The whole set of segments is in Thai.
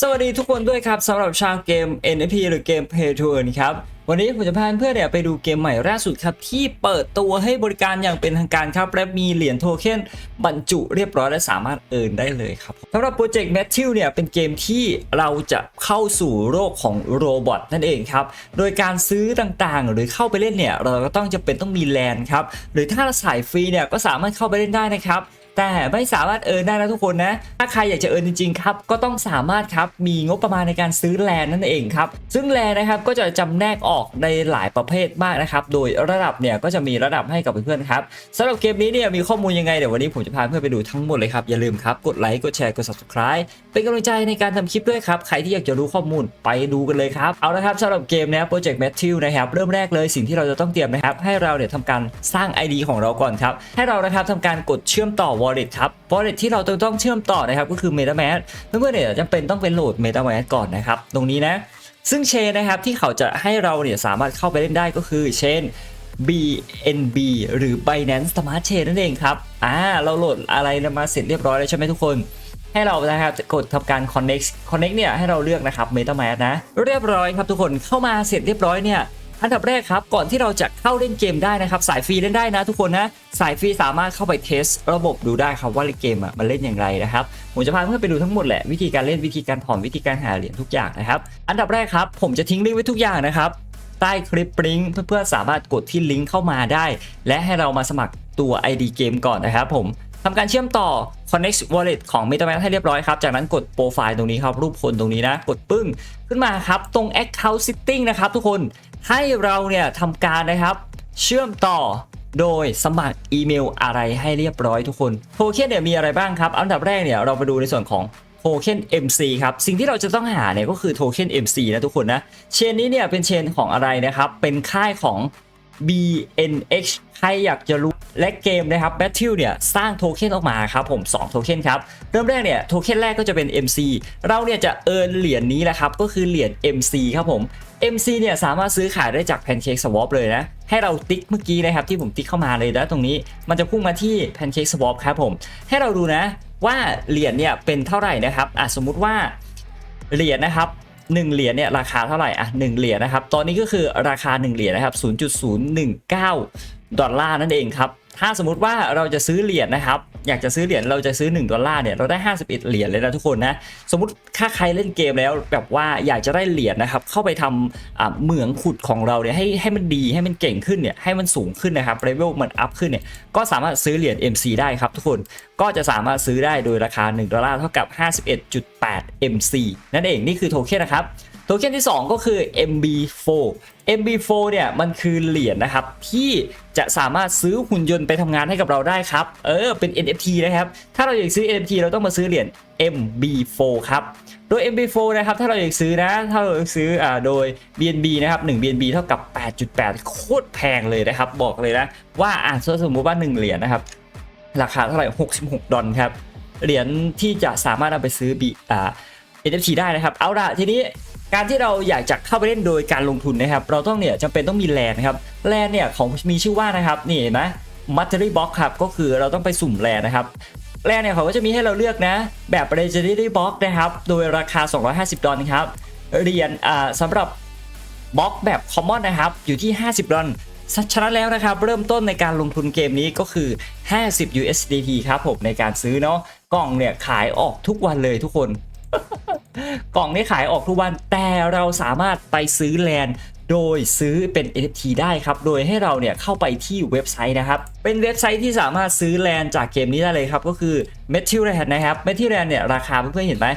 สวัสดีทุกคนด้วยครับสำหรับชาวเกม NFT หรือเกม Pay to Earn ครับ วันนี้ผมจะพาเพื่อนเนี่ยไปดูเกมใหม่ล่าสุดครับ ที่เปิดตัวให้บริการอย่างเป็นทางการครับ และมีเหรียญโทเค็นบรรจุเรียบร้อยและสามารถเอินได้เลยครับสำหรับโปรเจกต์ Matthew เนี่ยเป็นเกมที่เราจะเข้าสู่โลกของโรบอทนั่นเองครับ โดยการซื้อต่างๆ หรือเข้าไปเล่นเนี่ยเราก็ต้องจะเป็นต้องมีแลนด์ครับหรือถ้าเราสายฟรีเนี่ยก็สามารถเข้าไปเล่นได้นะครับ แต่ไม่สามารถเอิร์นได้นะทุกคนนะ ถ้าใครอยากจะเอิร์นจริงๆครับ ก็ต้องสามารถครับมีงบประมาณในการซื้อแลนนั่นเองครับ ซึ่งแลนนะครับก็จะจำแนกออกในหลายประเภทมากนะครับ โดยระดับเนี่ยก็จะมีระดับให้กับเพื่อนๆครับสำหรับเกมนี้เนี่ยมีข้อมูลยังไงเดี๋ยววันนี้ผมจะพาเพื่อนไปดูทั้งหมดเลยครับอย่าลืมครับกดไลค์กดแชร์กด subscribe เป็นกำลังใจในการทำคลิปด้วยครับใครที่อยากจะรู้ข้อมูลไปดูกันเลยครับเอาละครับสำหรับเกมนะโปรเจกต์แมทธิวนะครับเริ่มแรกเลยสิ่งที่เราจะต้องเตรียมนะครับให้เราเนี่ยทำการสร้าง ID ของเราก่อนครับให้เรานะครับทำการกดเชื่อมต่อ wallet ครับ wallet ที่เราต้องต้องเชื่อมต่อนะครับก็คือ MetaMask เพื่อนๆเนี่ยจำเป็นต้องเป็นโหลด MetaMask ก่อนนะครับ ตรงนี้นะ ซึ่งเชนนะครับที่เขาจะให้เราเนี่ยสามารถเข้าไปเล่นได้ก็คือเชน BNB หรือ Binance Smart Chain นั่นเองครับ อ่า เราโหลดอะไรมาเสร็จเรียบร้อยแล้วใช่ไหมทุกคน ให้เรานะครับกดทำการ connect connect เนี่ยให้เราเลือกนะครับ MetaMask นะ เรียบร้อยครับทุกคนเข้ามาเสร็จเรียบร้อยเนี่ย อันดับแรกครับก่อนที่เราจะเข้าเล่นเกมได้นะครับ สายฟรีเล่นได้นะทุกคนนะสายฟรีสามารถเข้าไปเทสระบบดูได้ครับว่าเกมอะมันเล่นอย่างไรนะครับผมจะพาเพื่อนไปดูทั้งหมดแหละวิธีการเล่นวิธีการถอนวิธีการหาเหรียญทุกอย่างนะครับอันดับแรกครับผมจะทิ้งลิงก์ไว้ทุกอย่างนะครับใต้คลิปลิงก์เพื่อนๆสามารถกดที่ลิงก์เข้ามาได้ และให้เรามาสมัครตัว ID เกมก่อนนะครับผม ทำการเชื่อมต่อ Connect Wallet ของ MetaMask ให้เรียบร้อยครับ จากนั้นกดโปรไฟล์ตรงนี้ครับ รูปคนตรงนี้นะ กดปึ้ง ขึ้นมาครับ ตรง Account Setting นะครับ ทุกคน ให้เราเนี่ยทำการนะครับ เชื่อมต่อโดยสมัครอีเมลอะไรให้เรียบร้อยทุกคน โทเค็นเนี่ยมีอะไรบ้างครับ อันดับแรกเนี่ยเราไปดูในส่วนของโทเค็น MC ครับ สิ่งที่เราจะต้องหาเนี่ยก็คือโทเค็น MC นะทุกคนนะ เชนนี้เนี่ยเป็นเชนของอะไรนะครับ เป็นค่ายของ BNX ใครอยากจะรู้ และเกมนะครับ Battle เนี่ยสร้างโทเค็นออกมาครับผม2โทเค็นครับเริ่มแรกเนี่ยโทเค็นแรกก็จะเป็น MC เราเนี่ยจะเอิร์นเหรียญนี้แหละครับก็คือเหรียญ MC ครับผม MC เนี่ยสามารถซื้อขายได้จาก Pancake Swap เลยนะให้เราติ๊กเมื่อกี้นะครับที่ผมติ๊กเข้ามาเลยนะตรงนี้ มันจะพุ่งมาที่ Pancake Swap ครับผมให้เราดูนะว่าเหรียญเนี่ยเป็นเท่าไหร่นะครับอะสมมุติว่าเหรียญนะครับ1เหรียญเนี่ยราคาเท่าไหร่อะ1เหรียญนะครับตอนนี้ก็คือราคา1เหรียญนะครับ0.019 ดอลลาร์นั่นเองครับ ถ้าสมมติว่าเราจะซื้อเหรียญนะครับ อยากจะซื้อเหรียญเราจะซื้อ 1 ดอลลาร์เนี่ยเราได้ 51 เหรียญเลยนะทุกคนนะสมมติถ้าใครเล่นเกมแล้วแบบว่าอยากจะได้เหรียญนะครับเข้าไปทำเหมืองขุดของเราเนี่ยให้ให้มันดีให้มันเก่งขึ้นเนี่ยให้มันสูงขึ้นนะครับเลเวลมันอัพขึ้นเนี่ยก็สามารถซื้อเหรียญ MC ได้ครับทุกคนก็จะสามารถซื้อได้โดยราคา 1 ดอลลาร์เท่ากับ 51.8 MC นั่นเองนี่คือโทเค็นนะครับ โทเค็นที่ 2 ก็คือ MB4 MB4 เนี่ยมันคือเหรียญนะครับ ที่จะสามารถซื้อหุ่นยนต์ไปทำงานให้กับเราได้ครับ เออเป็น NFT นะครับ ถ้าเราอยากซื้อ NFT เราต้องมาซื้อเหรียญ MB4 ครับโดย MB4 นะครับ ถ้าเราอยากซื้อนะ ถ้าเราอยากซื้ออ่าโดย BNB นะครับ 1 BNB เท่ากับ 8.8 โคตรแพงเลยนะครับ บอกเลยนะ ว่าอ่าสมมติว่า 1 เหรียญนะครับ ราคาเท่าไหร่ 66 ดอลครับ เหรียญที่จะสามารถเอาไปซื้อบีอ่า NFT ได้นะครับ เอาละทีนี้ การที่เราอยากจะเข้าไปเล่นโดยการลงทุนนะครับ เราต้องเนี่ยจำเป็นต้องมีแลนนะครับแลนเนี่ยของมีชื่อว่านะครับนี่เห็นไหมมัตเตอรี่บ็อกครับก็คือเราต้องไปสุ่มแลนนะครับแลนเนี่ยเขาก็จะมีให้เราเลือกนะ แบบ Legendary Box นะครับโดยราคา 250 ดอลลาร์ครับเหรียญอ่าสำหรับบล็อกแบบ Common นะครับอยู่ที่ 50 ดอลฉะนั้นแล้วนะครับเริ่มต้นในการลงทุนเกมนี้ก็คือ 50 USDT ครับผมในการซื้อเนาะกล่องเนี่ยขายออกทุกวันเลยทุกคน กล่องนี้ขายออกทุกวันแต่เราสามารถไปซื้อแลนโดยซื้อเป็น NFT ได้ครับ โดยให้เราเนี่ยเข้าไปที่เว็บไซต์นะครับ เป็นเว็บไซต์ที่สามารถซื้อแลนจากเกมนี้ได้เลยครับ ก็คือ m e t a l Land นะครับ m e t a l Land เนี่ยราคาเพื่อนๆเห็นไหม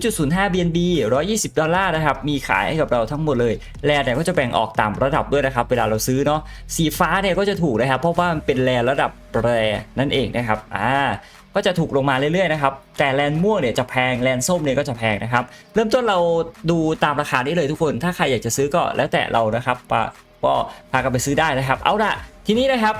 0.05 BNB 120 ดอลลาร์นะครับ มีขายให้กับเราทั้งหมดเลย แลนเนี่ยก็จะแบ่งออกตามระดับด้วยนะครับ เวลาเราซื้อเนาะ สีฟ้าเนี่ยก็จะถูกนะครับ เพราะว่ามันเป็นแลนระดับแรนั่นเองนะครับ อ่า ก็จะถูกลงมาเรื่อยๆนะครับ แต่แลนม่วงเนี่ยจะแพงแลนส้มเนี่ยก็จะแพงนะครับ เริ่มต้นเราดูตามราคานี้เลยทุกคน ถ้าใครอยากจะซื้อก็แล้วแต่เรานะครับปะก็พากันไปซื้อได้นะครับ เอาละทีนี้นะครับ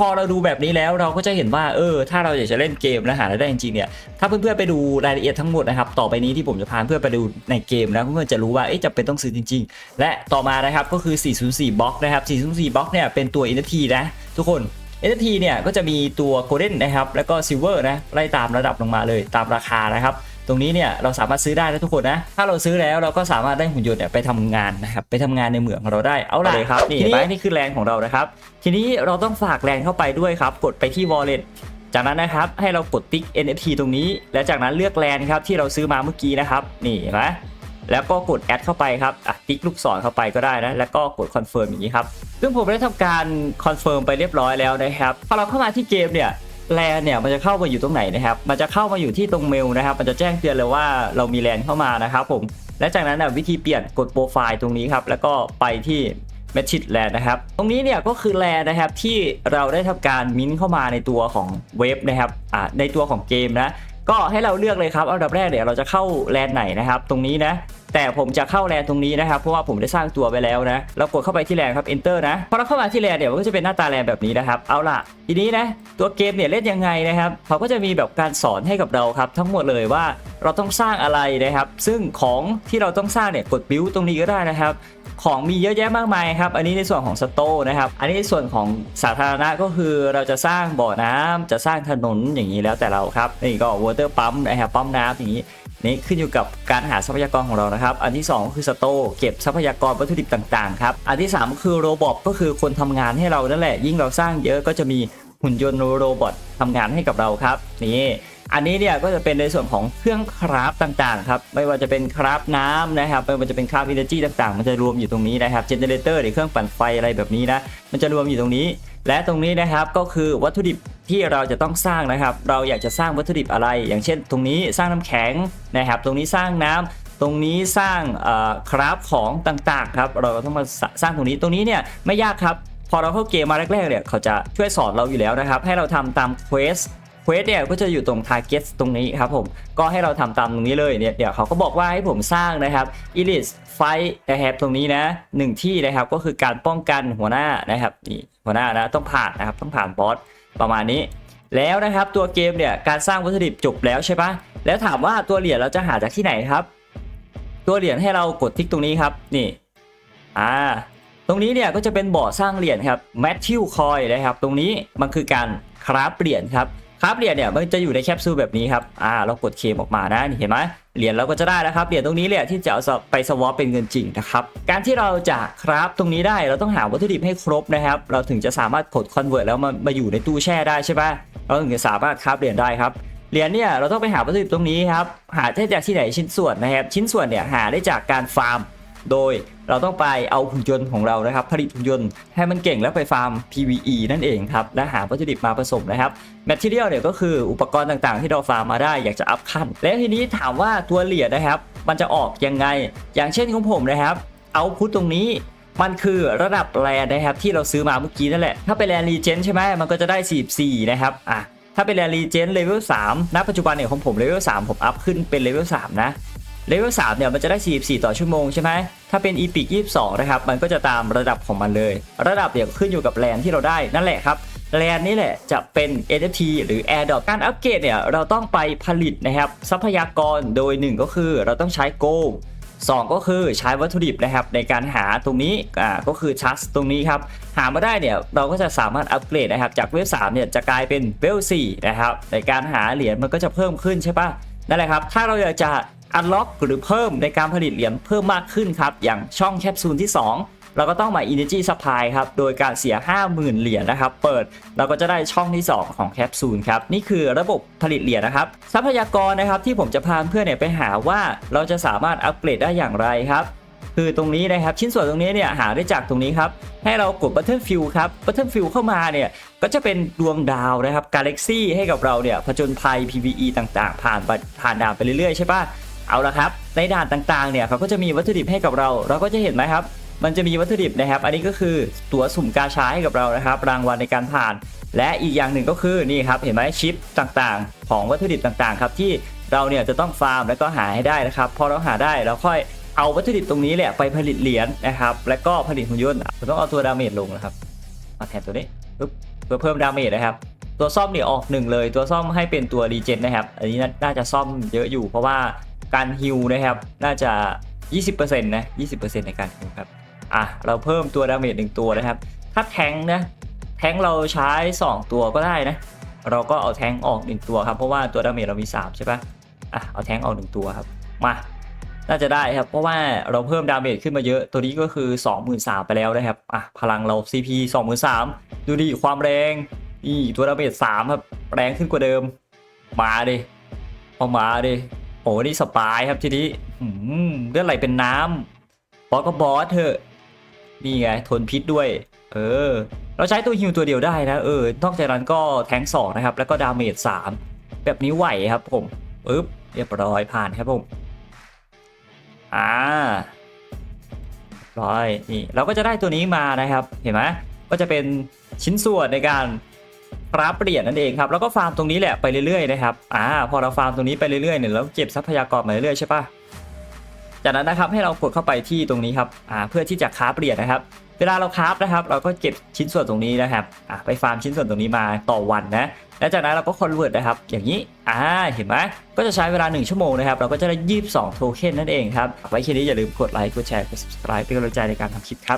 พอเราดูแบบนี้แล้วเราก็จะเห็นว่าเออถ้าเราอยากจะเล่นเกมและหารายได้จริงๆเนี่ยถ้าเพื่อนๆไปดูรายละเอียดทั้งหมดนะครับต่อไปนี้ที่ผมจะพาเพื่อนไปดูในเกมแล้วเพื่อนๆจะรู้ว่าเอ๊จะเป็นต้องซื้อจริง ๆ และต่อมานะครับก็คือ 404บล็อกนะครับ404บล็อกเนี่ยเป็นตัว NFT นะทุกคน NFT เนี่ยก็จะมีตัว Golden นะครับ แล้วก็ Silver นะไล่ตามระดับลงมาเลยตามราคานะครับตรงนี้เนี่ยเราสามารถซื้อได้นะทุกคนนะ ถ้าเราซื้อแล้วเราก็สามารถได้หุ่นยนต์เนี่ยไปทำงานนะครับไปทำงานในเหมืองของเราได้เอาล่ะเลยครับนี่ทีเห็นนี้ไหมนี่คือแรงของเรานะครับ ทีนี้เราต้องฝากแรงเข้าไปด้วยครับ กดไปที่ wallet จากนั้นนะครับให้เรากดติ๊ก NFT ตรงนี้ และจากนั้นเลือกแลนครับที่เราซื้อมาเมื่อกี้นะครับนี่เห็นไหม แล้วก็กดแอดเข้าไปครับอะติ๊กลูกศรเข้าไปก็ได้นะ แล้วก็กดคอนเฟิร์มอย่างนี้ครับซึ่งผมได้ทำการคอนเฟิร์มไปเรียบร้อยแล้วนะครับพอเราเข้ามาที่เกมเนี่ยแลนเนี่ยมันจะเข้ามาอยู่ตรงไหนนะครับ มันจะเข้ามาอยู่ที่ตรงเมลนะครับ มันจะแจ้งเตือนเลยว่าเรามีแลนเข้ามานะครับผม และจากนั้นนะวิธีเปลี่ยนกดโปรไฟล์ตรงนี้ครับ แล้วก็ไปที่ m a t c h i t Land นะครับ ตรงนี้เนี่ยก็คือแลนนะครับที่เราได้ทำการมิ้นเข้ามาในตัวของเว็บนะครับอ่าในตัวของเกมนะ ก็ให้เราเลือกเลยครับอันดับแรกเดี๋ยวเราจะเข้าแลนไหนนะครับ ตรงนี้นะ แต่ผมจะเข้าแลนตรงนี้นะครับ เพราะว่าผมได้สร้างตัวไปแล้วนะ เรากดเข้าไปที่แลนครับ enter นะ พอเราเข้ามาที่แลนเนี่ยมันก็จะเป็นหน้าตาแลนแบบนี้นะครับ เอาล่ะ ทีนี้นะ ตัวเกมเนี่ยเล่นยังไงนะครับ เขาก็จะมีแบบการสอนให้กับเราครับ ทั้งหมดเลยว่าเราต้องสร้างอะไรนะครับ ซึ่งของที่เราต้องสร้างเนี่ยกดบิวตรงนี้ก็ได้นะครับ ของมีเยอะแยะมากมายครับ อันนี้ในส่วนของสโตร์นะครับ อันนี้ในส่วนของสาธารณะก็คือเราจะสร้างบ่อน้ำจะสร้างถนนอย่างนี้แล้วแต่เราครับนี่ก็ water pump นะครับปั๊มน้ำอย่างนี้นี่ขึ้นอยู่กับการหาทรัพยากรของเรานะครับ อันที่2ก็คือสโต์เก็บทรัพยากรวัตถุดิบต่างๆครับ อันที่3ก็คือโรบอทก็คือคนทำงานให้เรานั่นแหละ ยิ่งเราสร้างเยอะก็จะมีหุ่นยนต์โรบอททำงานให้กับเราครับ นี่ อันนี้เนี่ยก็จะเป็นในส่วนของเครื่องคราฟต่างๆครับไม่ว่าจะเป็นคราฟน้ำนะครับไม่ว่าจะเป็นคราฟอินเนอร์จีต่างๆ มันจะรวมอยู่ตรงนี้นะครับเจเนเรเตอร์หรือเครื่องปั่นไฟอะไรแบบนี้นะมันจะรวมอยู่ตรงนี้ และตรงนี้นะครับก็คือวัตถุดิบที่เราจะต้องสร้างนะครับ เราอยากจะสร้างวัตถุดิบอะไร อย่างเช่น ตรงนี้สร้างน้ำแข็งนะครับ ตรงนี้สร้างน้ำตรงนี้สร้างคราฟของต่างๆครับ เราก็ต้องมาสร้างตรงนี้ตรงนี้เนี่ยไม่ยากครับ พอเราเข้าเกมมาแรกๆเนี่ยเขาจะช่วยสอนเราอยู่แล้วนะครับ ให้เราทำตามเควส เควสเนี่ยก็จะอยู่ตรง target ตรงนี้ครับผมก็ให้เราทำตามตรงนี้เลยเนี่ยเดี๋ยวเขาก็บอกว่าให้ผมสร้างนะครับ elite fight นะครับตรงนี้นะหนึ่งที่นะครับก็คือการป้องกันหัวหน้านะครับนี่หัวหน้านะต้องผ่านนะครับต้องผ่านบอสประมาณนี้ แล้วนะครับตัวเกมเนี่ยการสร้างวัตถุดิบจบแล้วใช่ปะแล้วถามว่าตัวเหรียญเราจะหาจากที่ไหนครับ ตัวเหรียญให้เรากดทิกตรงนี้ครับนี่อ่าตรงนี้เนี่ยก็จะเป็นบ่อสร้างเหรียญครับ Matthew Coin นะครับตรงนี้มันคือการคราฟเหรียญครับ คราฟเหรียญเนี่ยมันจะอยู่ในแคปซูลแบบนี้ครับอ่าเรากดเคมออกมานะนี่เห็นไหมเหรียญเราก็จะได้แล้วครับเหรียญตรงนี้เนี่ยที่จะเอาไปสวอปเป็นเงินจริงนะครับการที่เราจะคราฟตรงนี้ได้เราต้องหาวัตถุดิบให้ครบนะครับ เราถึงจะสามารถกดคอนเวิร์ตแล้วมามาอยู่ในตู้แช่ได้ใช่ปะเราถึงจะสามารถคราฟเหรียญได้ครับเหรียญเนี่ยเราต้องไปหาวัตถุดิบตรงนี้ครับหาได้จากที่ไหนชิ้นส่วนนะครับชิ้นส่วนเนี่ยหาได้จากการฟาร์ม โดยเราต้องไปเอาหุ่นยนต์ของเรานะครับ ผลิตหุ่นยนต์ให้มันเก่งแล้วไปฟาร์ม PVE นั่นเองครับและหาวัตถุดิบมาผสมนะครับ Material เนี่ยก็คืออุปกรณ์ต่างๆ ที่เราฟาร์มมาได้อยากจะอัพขั้นและทีนี้ถามว่าตัวเหรียญนะครับ มันจะออกยังไง อย่างเช่นของผมนะครับเอาพุทตรงนี้มันคือระดับแรนนะครับที่เราซื้อมาเมื่อกี้นั่นแหละ ถ้าเป็นแรนรีเจนใช่ไหมมันก็จะได้ 44 นะครับอะถ้าเป็นแรนรีเจนเลเวล3ณปัจจุบันเนี่ยของผมเลเวล3ผมอัพขึ้นเป็นเลเวล3นะ เลเวล3เนี่ยมันจะได้ 44 ต่อชั่วโมงใช่ไหมถ้าเป็น e p i c 22 นะครับ มันก็จะตามระดับของมันเลย ระดับเนี่ยขึ้นอยู่กับแลนที่เราได้นั่นแหละครับแลนนี่แหละจะเป็น NFT หรือ Airdrop การอัปเกรดเนี่ยเราต้องไปผลิตนะครับทรัพยากรโดย 1 ก็คือเราต้องใช้ Gold 2ก็คือใช้วัตถุดิบนะครับในการหาตรงนี้อ่าก็คือชัสตรงนี้ครับหามาได้เนี่ยเราก็จะสามารถอัปเกรดนะครับจากเวล3เนี่ยจะกลายเป็นเวล4นะครับในการหาเหรียญมันก็จะเพิ่มขึ้นใช่ปะนั่นแหละครับถ้าเราอยากจะ อันล็อกหรือเพิ่มในการผลิตเหรียญเพิ่มมากขึ้นครับ อย่างช่องแคปซูลที่ 2 เราก็ต้องมา Energy Supply ครับ โดยการเสีย 50,000 เหรียญนะครับ เปิดเราก็จะได้ช่องที่ 2 ของแคปซูลครับ นี่คือระบบผลิตเหรียญนะครับ ทรัพยากรนะครับที่ผมจะพาเพื่อนเนี่ยไปหาว่าเราจะสามารถอัปเกรดได้อย่างไรครับคือตรงนี้นะครับชิ้นส่วนตรงนี้เนี่ยหาได้จากตรงนี้ครับ ให้เรากด Battlefield ครับ Battlefield เข้ามาเนี่ยก็จะเป็นดวงดาวนะครับกาแล็กซี่ให้กับเราเนี่ยผจญภัย PVE ต่างๆ ผ่านไปผ่านดานไปเรื่อยๆใช่ปะ เอาละครับ ในด่านต่างๆเนี่ยเขาก็จะมีวัตถุดิบให้กับเรา เราก็จะเห็นไหมครับ มันจะมีวัตถุดิบนะครับ อันนี้ก็คือตั๋วสุ่มกาชาให้กับเรานะครับ รางวัลในการผ่าน และอีกอย่างหนึ่งก็คือนี่ครับเห็นไหมชิปต่างๆ ของวัตถุดิบต่างๆครับที่เราเนี่ยจะต้องฟาร์มแล้วก็หาให้ได้นะครับพอเราหาได้เราค่อยเอาวัตถุดิบตรงนี้แหละไปผลิตเหรียญนะครับแล้วก็ผลิตหุ่นยนต์ผมต้องเอาตัวดาเมจลงนะครับมาแทนตัวนี้ปึ๊บเพื่อเพิ่มดาเมจนะครับตัวซ่อมเนี่ยออกหนึ่งเลย ตัวซ่อมให้เป็นตัวรีเจนนะครับ อันนี้น่าจะซ่อมเยอะอยู่เพราะว่า การฮิลนะครับ น่าจะ 20%นะ20%ในการฮิลครับอะเราเพิ่มตัวดาเมจหนึ่งตัวนะครับ ถ้าแทงนะแทงเราใช้ 2 ตัวก็ได้นะ เราก็เอาแทงออก 1 ตัวครับ เพราะว่าตัวดาเมจเรามี 3 ใช่ปะอะเอาแท้งออกหนึ่งตัวครับ มา น่าจะได้ครับ เพราะว่าเราเพิ่มดาเมจขึ้นมาเยอะ ตัวนี้ก็คือ 23,000ไปแล้วนะครับ อะ พลังเรา CP 23,000ดูดิความแรง นี่ตัวดาเมจ3ครับ แรงขึ้นกว่าเดิม มาดิเอามาดิ โอ้นี่สปายครับทีนี้หืมเลือดไหลเป็นน้ำบอสก็บอสเถอะนี่ไงทนพิษด้วย เออ เราใช้ตัวฮิวตัวเดียวได้นะเออนอกจากนั้นก็แทงสองนะครับ แล้วก็ดาเมจ3แบบนี้ไหวครับผมปึ๊บเรียบร้อยผ่านครับผมอ่าเรียบร้อยนี่เราก็จะได้ตัวนี้มานะครับ เห็นไหมก็จะเป็นชิ้นส่วนในการ รับเหรียญนั่นเองครับแล้วก็ฟาร์มตรงนี้แหละไปเรื่อยๆนะครับอ่าพอเราฟาร์มตรงนี้ไปเรื่อยๆเนี่ยเราเก็บทรัพยากรมาเรื่อยๆใช่ปะจากนั้นนะครับให้เรากดเข้าไปที่ตรงนี้ครับอ่าเพื่อที่จะคราฟเหรียญนะครับ เวลาเราคราฟนะครับ เราก็เก็บชิ้นส่วนตรงนี้นะครับอ่าไปฟาร์มชิ้นส่วนตรงนี้มาต่อวันนะและจากนั้นเราก็คอนเวิร์ตนะครับ อย่างนี้อ่าเห็นไหมก็จะใช้เวลา 1 ชั่วโมงนะครับ เราก็จะได้ 22 โทเค็นนั่นเองครับไว้แค่นี้อย่าลืมกดไลค์กดแชร์กด subscribe เป็นกำลังใจในการทำคลิปครับ